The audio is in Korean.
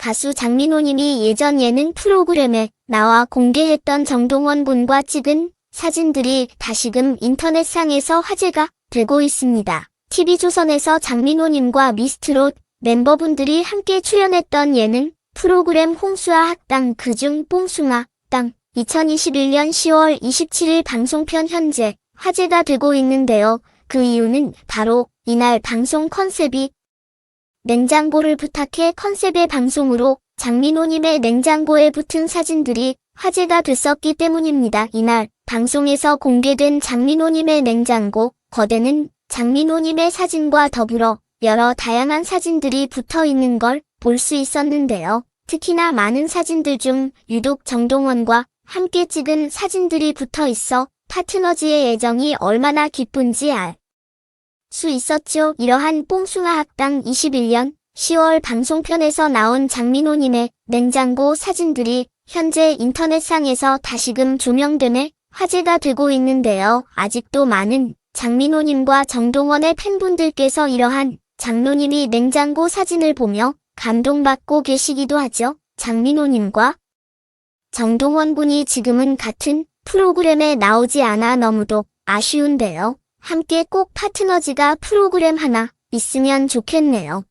가수 장민호님이 예전 예능 프로그램에 나와 공개했던 정동원 군과 찍은 사진들이 다시금 인터넷상에서 화제가 되고 있습니다. TV조선에서 장민호님과 미스트롯 멤버분들이 함께 출연했던 예능 프로그램 홍수아 학당 그중 뽕숭아 땅 2021년 10월 27일 방송편 현재 화제가 되고 있는데요. 그 이유는 바로 이날 방송 컨셉이 냉장고를 부탁해 컨셉의 방송으로 장민호님의 냉장고에 붙은 사진들이 화제가 됐었기 때문입니다. 이날 방송에서 공개된 장민호님의 냉장고 거대는 장민호님의 사진과 더불어 여러 다양한 사진들이 붙어 있는 걸 볼 수 있었는데요. 특히나 많은 사진들 중 유독 정동원과 함께 찍은 사진들이 붙어 있어 파트너즈의 애정이 얼마나 기쁜지 알 수 있었죠. 이러한 뽕숭아 학당 21년 10월 방송편에서 나온 장민호님의 냉장고 사진들이 현재 인터넷상에서 다시금 조명되며 화제가 되고 있는데요. 아직도 많은 장민호님과 정동원의 팬분들께서 이러한 장로님이 냉장고 사진을 보며 감동받고 계시기도 하죠. 장민호님과 정동원 군이 지금은 같은 프로그램에 나오지 않아 너무도 아쉬운데요. 함께 꼭 파트너즈가 프로그램 하나 있으면 좋겠네요.